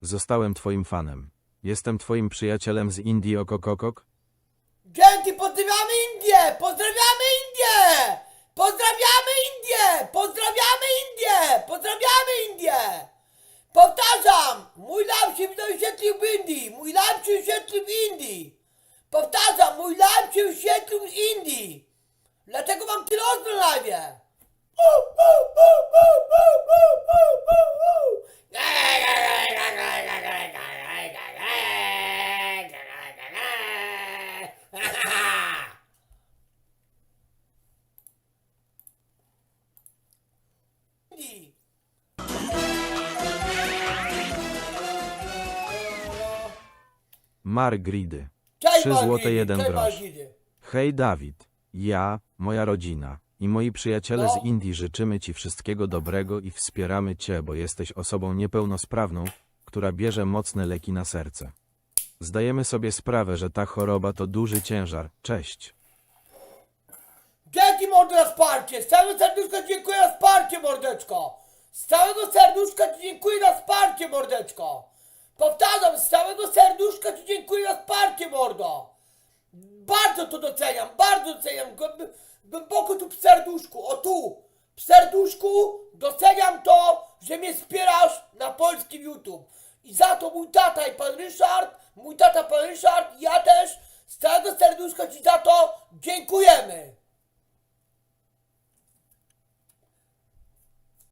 Zostałem twoim fanem. Jestem twoim przyjacielem z Indii okokokok. Dzięki, pozdrawiamy Indię! Pozdrawiamy Indię! Pozdrawiamy Indię! Pozdrawiamy Indię! Pozdrawiamy Indię! Powtarzam! Mój live się wyświetlił w Indii! Mój live się wyświetlił w Indii! Powtarzam! Mój live się wyświetlił z Indii! Dlatego mam tyle osób na live! Indii! Margridy. Cześć, Trzy Margidy, złote jeden cześć, grosz. Margidy. Hej Dawid, ja, moja rodzina i moi przyjaciele No. z Indii życzymy Ci wszystkiego dobrego i wspieramy Cię, bo jesteś osobą niepełnosprawną, która bierze mocne leki na serce. Zdajemy sobie sprawę, że ta choroba to duży ciężar. Cześć. Dzięki mordo za wsparcie! Z całego serduszka dziękuję za wsparcie, mordeczko! Z całego serduszka ci dziękuję za wsparcie, mordeczko! Powtarzam, z całego serduszka ci dziękuję za wsparcie, mordo! Bardzo to doceniam, bardzo doceniam, głęb- głęboko tu w serduszku, o tu! W serduszku doceniam to, że mnie wspierasz na polskim YouTube. I za to mój tata i pan Ryszard, mój tata pan Ryszard ja też z całego serduszka ci za!